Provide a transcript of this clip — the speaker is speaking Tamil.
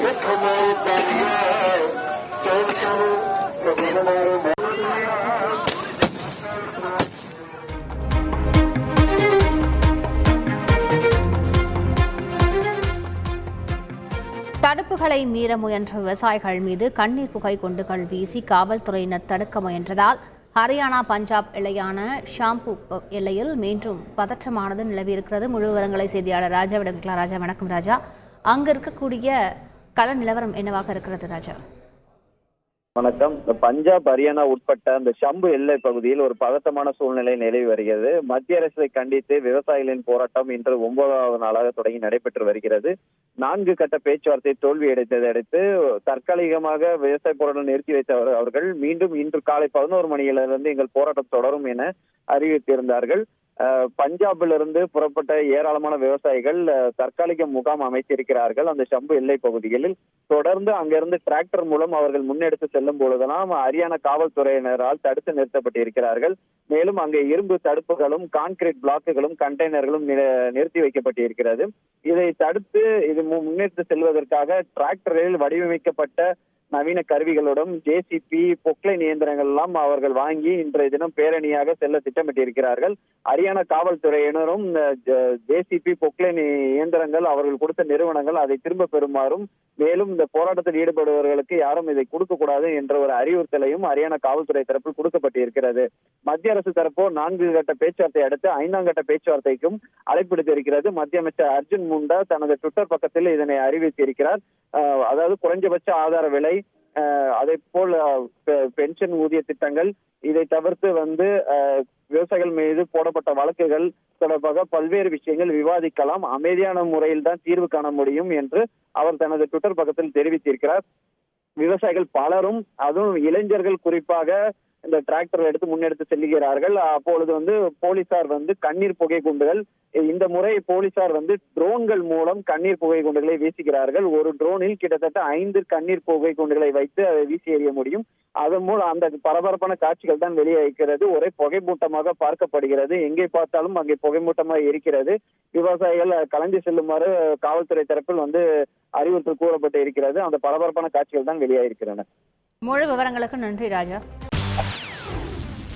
ਸਿੱਖ ਮਾਈ ਦਾਨੀਆ ਚੌਂਕ ਸਾਨੂੰ ਕਬੀਰ ਮਾਰੇ தடுப்புகளை மீற முயன்ற விவசாயிகள் மீது கண்ணீர் புகை குண்டுகள் வீசி காவல்துறையினர் தடுக்க முயன்றதால் ஹரியானா பஞ்சாப் எல்லையான ஷாம்பு எல்லையில் மீண்டும் பதற்றமானது நிலவியிருக்கிறது. முழு விவரங்களை செய்தியாளர் ராஜாவிடம் ராஜா வணக்கம் ராஜா. அங்கு இருக்கக்கூடிய கள நிலவரம் என்னவாக இருக்கிறது ராஜா? வணக்கம். இந்த பஞ்சாப் ஹரியானா உட்பட்ட அந்த ஷம்பு எல்லை பகுதியில் ஒரு பதட்டமான சூழ்நிலை நிலவி வருகிறது. மத்திய அரசை கண்டித்து விவசாயிகளின் போராட்டம் இன்று ஒன்பதாவது நாளாக தொடங்கி நடைபெற்று வருகிறது. நான்கு கட்ட பேச்சுவார்த்தை தோல்வியடைந்ததை அடுத்து தற்காலிகமாக விவசாய போராட்டம் நிறுத்தி வைத்த அவர்கள் மீண்டும் இன்று காலை பதினோரு மணியிலிருந்து எங்கள் போராட்டம் தொடரும் என அறிவித்திருந்தார்கள். அஹ், பஞ்சாபிலிருந்து புறப்பட்ட ஏராளமான விவசாயிகள் தற்காலிக முகாம் அமைத்திருக்கிறார்கள். அந்த ஷம்பு எல்லை பகுதிகளில் தொடர்ந்து அங்கிருந்து டிராக்டர் மூலம் அவர்கள் முன்னெடுத்து செல்லும் பொழுதெல்லாம் ஹரியானா காவல்துறையினரால் தடுத்து நிறுத்தப்பட்டிருக்கிறார்கள். மேலும் அங்கே இரும்பு தடுப்புகளும் கான்கிரீட் பிளாக்குகளும் கண்டெய்னர்களும் நிறுத்தி வைக்கப்பட்டிருக்கிறது. இதை தடுத்து இது மு- முன்னெடுத்து செல்வதற்காக டிராக்டரில் வடிவமைக்கப்பட்ட நவீன கருவிகளுடன் ஜேசிபி பொக்லைன் இயந்திரங்கள் எல்லாம் அவர்கள் வாங்கி இன்றைய தினம் பேரணியாக செல்ல திட்டமிட்டிருக்கிறார்கள். ஹரியானா காவல்துறையினரும் ஜேசிபி பொக்லைன் இயந்திரங்கள் அவர்கள் கொடுத்த நிறுவனங்கள் அதை திரும்ப பெறுமாறும் மேலும் இந்த போராட்டத்தில் ஈடுபடுபவர்களுக்கு யாரும் இதை கொடுக்க கூடாது என்ற ஒரு அறிவுறுத்தலையும் ஹரியானா காவல்துறை தரப்பில் கொடுக்கப்பட்டிருக்கிறது. மத்திய அரசு தரப்போ நான்கு கட்ட பேச்சுவார்த்தை அடுத்து ஐந்தாம் கட்ட பேச்சுவார்த்தைக்கும் அழைப்பிடுத்திருக்கிறது. மத்திய அமைச்சர் அர்ஜுன் முண்டா தனது ட்விட்டர் பக்கத்தில் இதனை அறிவித்திருக்கிறார். அதாவது குறைஞ்சபட்ச ஆதார விலை அதே போல் பென்ஷன் ஊதிய திட்டங்கள் இதை தவிர்த்து வந்து விவசாயிகள் மீது போடப்பட்ட வழக்குகள் தொடர்பாக பல்வேறு விஷயங்கள் விவாதிக்கலாம். அமைதியான முறையில் தான் தீர்வு காண முடியும் என்று அவர் தனது ட்விட்டர் பக்கத்தில் தெரிவித்திருக்கிறார். விவசாயிகள் பலரும் அதுவும் இளைஞர்கள் குறிப்பாக இந்த டிராக்டர் எடுத்து முன்னெடுத்து செல்லுகிறார்கள். அப்பொழுது வந்து போலீசார் வந்து கண்ணீர் புகை குண்டுகள் இந்த முறை போலீசார் வந்து ட்ரோன்கள் மூலம் கண்ணீர் புகை குண்டுகளை வீசுகிறார்கள். ஒரு ட்ரோனில் கிட்டத்தட்ட ஐந்து கண்ணீர் புகை குண்டுகளை வைத்து அதை வீசி எறிய முடியும். அதன் மூலம் அந்த பரபரப்பான காட்சிகள் தான் வெளியே இருக்கிறது ஒரே புகைமூட்டமாக பார்க்கப்படுகிறது. எங்கே பார்த்தாலும் அங்கே புகைமூட்டமாக இருக்கிறது. விவசாயிகள் கலந்து செல்லுமாறு காவல்துறை தரப்பில் வந்து அறிவுறுத்தல் கூறப்பட்டு இருக்கிறது. அந்த பரபரப்பான காட்சிகள் தான் வெளியாகிருக்கின்றன முழு விவரங்களுக்கு நன்றி ராஜா.